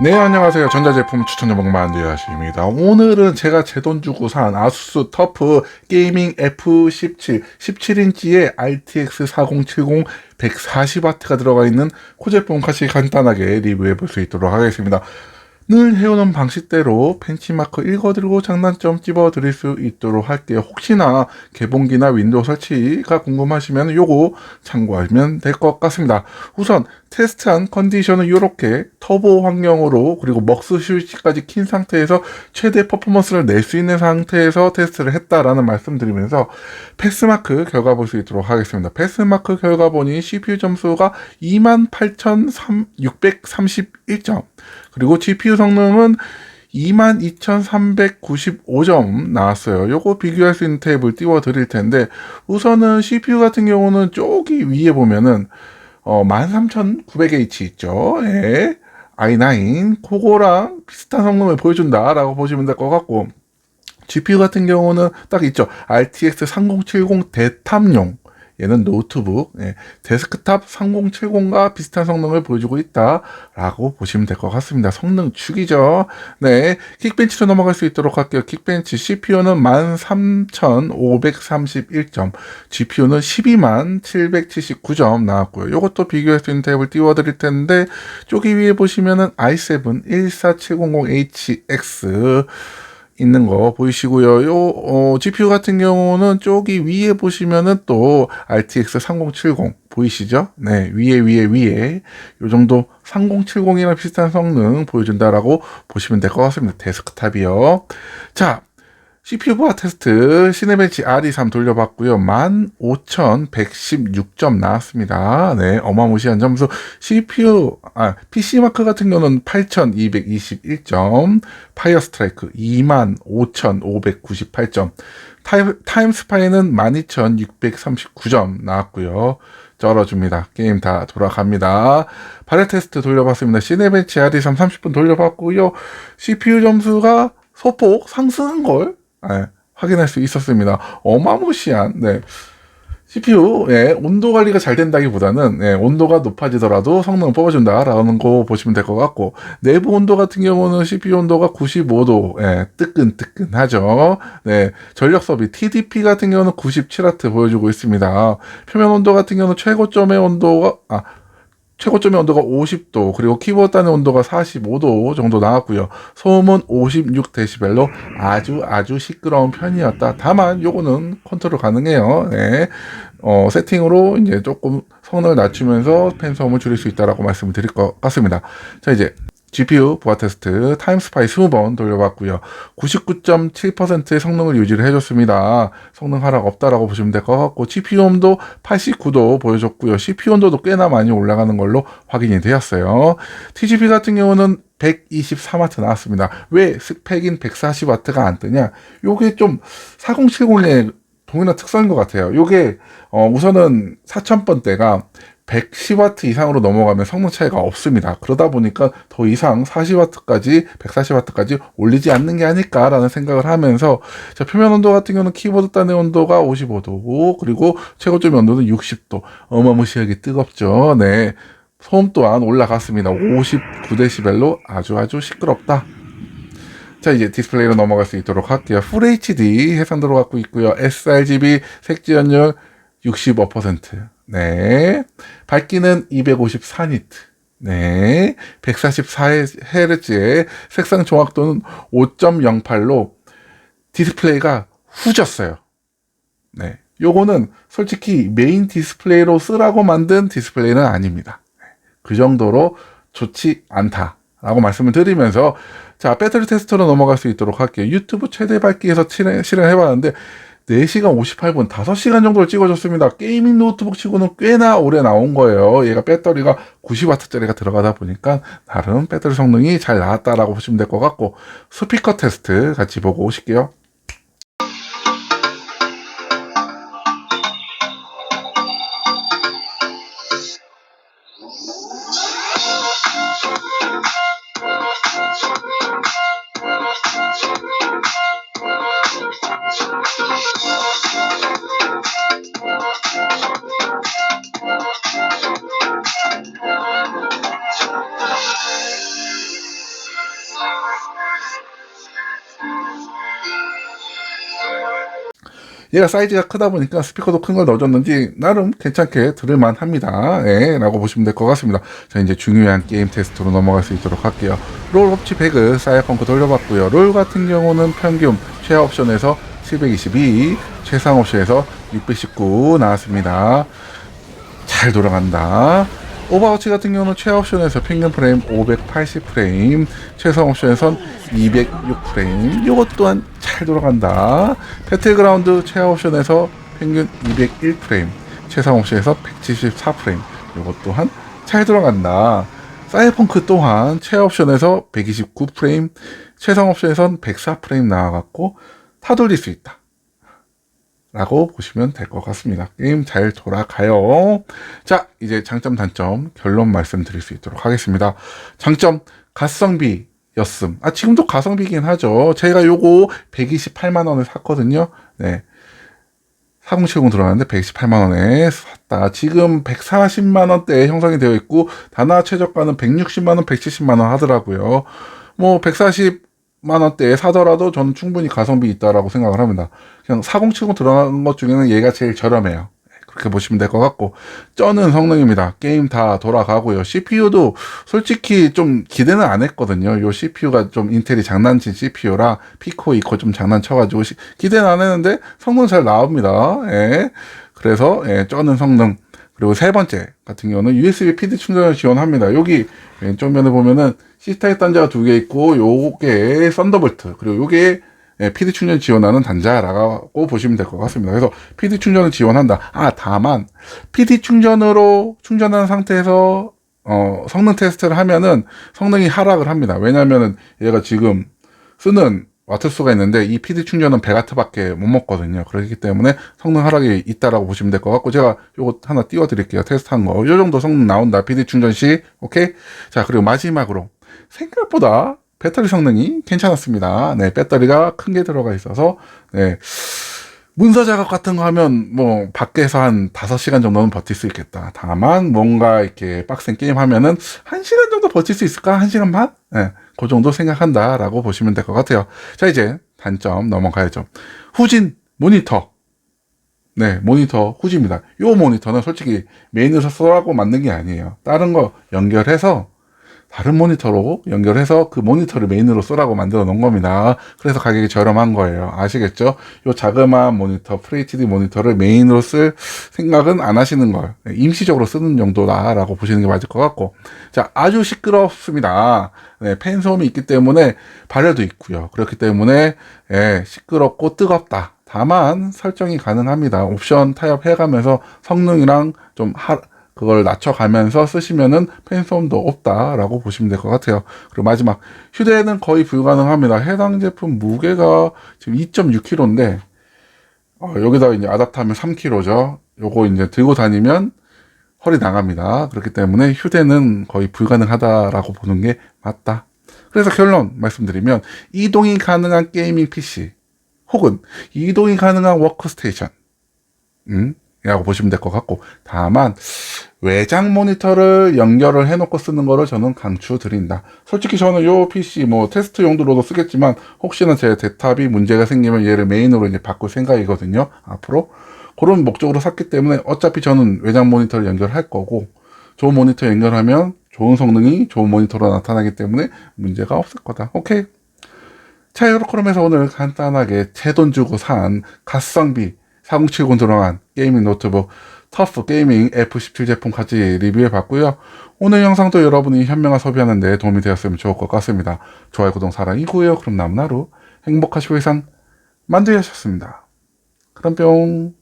네 안녕하세요. 전자제품 추천 전문 만두야시입니다. 오늘은 제가 제 돈 주고 산 아수스 터프 게이밍 F17 17인치의 RTX 4070 140W가 들어가 있는 코 제품 같이 간단하게 리뷰해 볼 수 있도록 하겠습니다 늘 해오는 방식대로 벤치마크 읽어드리고 장단점 찝어드릴 수 있도록 할게요. 혹시나 개봉기나 윈도우 설치가 궁금하시면 요거 참고하시면 될 것 같습니다. 우선 테스트한 컨디션은 이렇게 터보 환경으로 그리고 먹스 스위치까지 킨 상태에서 최대 퍼포먼스를 낼 수 있는 상태에서 테스트를 했다라는 말씀드리면서 패스마크 결과 볼 수 있도록 하겠습니다. 패스마크 결과 보니 CPU 점수가 28,631점 그리고 GPU 성능은 22,395점 나왔어요. 요거 비교할 수 있는 테이블 띄워 드릴 텐데 우선은 CPU 같은 경우는 저기 위에 보면은 어 13,900H 있죠. 예. i9 그거랑 비슷한 성능을 보여준다라고 보시면 될 것 같고 GPU 같은 경우는 딱 있죠. RTX 3070 대탐용 얘는 노트북, 예, 데스크탑 3070과 비슷한 성능을 보여주고 있다라고 보시면 될 것 같습니다. 성능 축이죠. 네, 킥벤치로 넘어갈 수 있도록 할게요. 킥벤치 CPU는 13,531점, GPU는 12만 779점 나왔고요. 이것도 비교할 수 있는 탭을 띄워드릴 텐데 저기 위에 보시면은 i7 14700HX 있는 거 보이시고요. 요 어, GPU 같은 경우는 저기 위에 보시면은 또 RTX 3070 보이시죠? 네, 위에 위에 위에 요 정도 3070이랑 비슷한 성능 보여준다라고 보시면 될 것 같습니다. 데스크탑이요. 자, CPU 부하 테스트 시네벤치 RE3 돌려봤고요. 15,116점 나왔습니다. 네, 어마무시한 점수. CPU, 아, PC마크 같은 경우는 8,221점, 파이어 스트라이크 25,598점, 타임, 스파이는 12,639점 나왔고요. 쩔어줍니다. 게임 다 돌아갑니다. 발열 테스트 돌려봤습니다. 시네벤치 RE3 30분 돌려봤고요. CPU 점수가 소폭 상승한 걸 네, 확인할 수 있었습니다. 어마무시한 네. CPU 예, 온도 관리가 잘 된다기보다는 예, 온도가 높아지더라도 성능을 뽑아준다라는 거 보시면 될 것 같고 내부 온도 같은 경우는 CPU 온도가 95도 예, 뜨끈뜨끈하죠. 네, 전력 소비 TDP 같은 경우는 97W 보여주고 있습니다. 표면 온도 같은 경우는 최고점의 온도가 아 최고점의 온도가 50도, 그리고 키보드 단의 온도가 45도 정도 나왔고요. 소음은 56데시벨로 아주 아주 시끄러운 편이었다. 다만 요거는 컨트롤 가능해요. 네. 어, 세팅으로 이제 조금 성능을 낮추면서 팬 소음을 줄일 수 있다라고 말씀을 드릴 것 같습니다. 자, 이제 GPU 부하 테스트 타임스파이 20번 돌려봤고요. 99.7%의 성능을 유지를 해줬습니다. 성능 하락 없다라고 보시면 될 것 같고 CPU 온도 89도 보여줬고요. CPU 온도도 꽤나 많이 올라가는 걸로 확인이 되었어요. TGP 같은 경우는 124W 나왔습니다. 왜 스펙인 140W가 안 뜨냐? 요게 좀 4070의 동일한 특성인 것 같아요. 요게 어 우선은 4000번대가 110W 이상으로 넘어가면 성능 차이가 없습니다. 그러다 보니까 더 이상 40W까지 140W까지 올리지 않는 게 아닐까라는 생각을 하면서 자, 표면 온도 같은 경우는 키보드 단의 온도가 55도고 그리고 최고점 온도는 60도 어마무시하게 뜨겁죠. 네. 소음 또한 올라갔습니다. 59데시벨로 아주 아주 시끄럽다. 자 이제 디스플레이로 넘어갈 수 있도록 할게요. 풀 HD 해상 들어가고 있고요. sRGB 색지 연율 65%. 네. 밝기는 254니트. 네. 144Hz의 색상 정확도는 5.08로 디스플레이가 후졌어요. 네. 요거는 솔직히 메인 디스플레이로 쓰라고 만든 디스플레이는 아닙니다. 그 정도로 좋지 않다라고 말씀을 드리면서 자, 배터리 테스트로 넘어갈 수 있도록 할게요. 유튜브 최대 밝기에서 실행해 봤는데 4시간 58분, 5시간 정도를 찍어줬습니다. 게이밍 노트북 치고는 꽤나 오래 나온 거예요. 얘가 배터리가 90W짜리가 들어가다 보니까 나름 배터리 성능이 잘 나왔다라고 보시면 될 것 같고 스피커 테스트 같이 보고 오실게요. 얘가 사이즈가 크다 보니까 스피커도 큰 걸 넣어줬는지 나름 괜찮게 들을만 합니다. 예, 라고 보시면 될 것 같습니다. 자, 이제 중요한 게임 테스트로 넘어갈 수 있도록 할게요. 롤 업치 100을 사이어펑크 돌려봤고요. 롤 같은 경우는 평균 최하 옵션에서 722, 최상 옵션에서 619 나왔습니다. 잘 돌아간다. 오버워치 같은 경우는 최하 옵션에서 평균 프레임 580 프레임, 최상 옵션에선 206 프레임. 이것 또한 잘 돌아간다. 배틀그라운드 최하 옵션에서 평균 201 프레임, 최상 옵션에서 174 프레임. 이것 또한 잘 돌아간다. 사이펑크 또한 최하 옵션에서 129 프레임, 최상 옵션에선 104 프레임 나와갖고 타 돌릴 수 있다. 라고 보시면 될 것 같습니다. 게임 잘 돌아가요. 자, 이제 장점, 단점, 결론 말씀드릴 수 있도록 하겠습니다. 장점, 가성비, 였음. 아, 지금도 가성비긴 하죠. 제가 요거 128만원에 샀거든요. 네. 4070 들어갔는데 128만원에 샀다. 지금 140만원대에 형성이 되어 있고, 단화 최저가는 160만원, 170만원 하더라고요. 뭐, 140 만 원대에 사더라도 저는 충분히 가성비 있다라고 생각을 합니다. 그냥 4070 들어간 것 중에는 얘가 제일 저렴해요. 그렇게 보시면 될 것 같고 쩌는 성능입니다. 게임 다 돌아가고요. CPU도 솔직히 좀 기대는 안 했거든요. 요 CPU가 좀 인텔이 장난친 CPU라 피코 이코 좀 장난쳐가지고 시- 기대는 안 했는데 성능 잘 나옵니다. 예. 그래서 예, 쩌는 성능 그리고 세 번째 같은 경우는 USB PD 충전을 지원합니다. 여기 왼쪽 면에 보면은 C타입 단자가 두 개 있고 요게 썬더볼트 그리고 요게 예, PD 충전 지원하는 단자라고 보시면 될 것 같습니다. 그래서 PD 충전을 지원한다. 아, 다만 PD 충전으로 충전한 상태에서 어, 성능 테스트를 하면은 성능이 하락을 합니다. 왜냐면은 얘가 지금 쓰는 와트 수가 있는데 이 PD 충전은 100와트밖에 못 먹거든요. 그렇기 때문에 성능 하락이 있다라고 보시면 될 것 같고 제가 요거 하나 띄워 드릴게요. 테스트한 거. 요 정도 성능 나온다. PD 충전 시. 오케이? 자, 그리고 마지막으로 생각보다 배터리 성능이 괜찮았습니다. 네, 배터리가 큰 게 들어가 있어서 네. 문서 작업 같은 거 하면 뭐 밖에서 한 5시간 정도는 버틸 수 있겠다. 다만 뭔가 이렇게 빡센 게임 하면은 1시간 정도 버틸 수 있을까? 1시간 반? 네, 그 정도 생각한다라고 보시면 될 것 같아요. 자, 이제 단점 넘어가야죠. 후진 모니터. 네, 모니터 후지입니다. 요 모니터는 솔직히 메인에서 써라고 만든 게 아니에요. 다른 거 연결해서 다른 모니터로 연결해서 그 모니터를 메인으로 쓰라고 만들어 놓은 겁니다. 그래서 가격이 저렴한 거예요. 아시겠죠? 요 자그마한 모니터, FHD 모니터를 메인으로 쓸 생각은 안 하시는 거예요. 네, 임시적으로 쓰는 정도다라고 보시는 게 맞을 것 같고. 자, 아주 시끄럽습니다. 네, 팬 소음이 있기 때문에 발열도 있고요. 그렇기 때문에 예, 시끄럽고 뜨겁다. 다만 설정이 가능합니다. 옵션 타협해가면서 성능이랑 좀 하, 그걸 낮춰가면서 쓰시면은 팬소음도 없다라고 보시면 될 것 같아요. 그리고 마지막 휴대는 거의 불가능합니다. 해당 제품 무게가 지금 2.6kg인데 어, 여기다 이제 아답터하면 3kg죠. 요거 이제 들고 다니면 허리 나갑니다. 그렇기 때문에 휴대는 거의 불가능하다라고 보는 게 맞다. 그래서 결론 말씀드리면 이동이 가능한 게이밍 PC 혹은 이동이 가능한 워크스테이션 음? 이라고 보시면 될 것 같고 다만 외장 모니터를 연결을 해놓고 쓰는 거를 저는 강추드린다. 솔직히 저는 요 PC 뭐 테스트 용도로도 쓰겠지만 혹시나 제 데이탑이 문제가 생기면 얘를 메인으로 이제 바꿀 생각이거든요. 앞으로 그런 목적으로 샀기 때문에 어차피 저는 외장 모니터를 연결할 거고 좋은 모니터 연결하면 좋은 성능이 좋은 모니터로 나타나기 때문에 문제가 없을 거다. 오케이. 자, 그러면서 오늘 간단하게 제 돈 주고 산 가성비 4070 들어간 게이밍 노트북 터프 게이밍 F17 제품까지 리뷰해 봤고요. 오늘 영상도 여러분이 현명한 소비하는 데 도움이 되었으면 좋을 것 같습니다. 좋아요, 구독, 사랑이고요. 그럼 남은 하루 행복하시고 이상 만두하셨습니다. 그럼 뿅.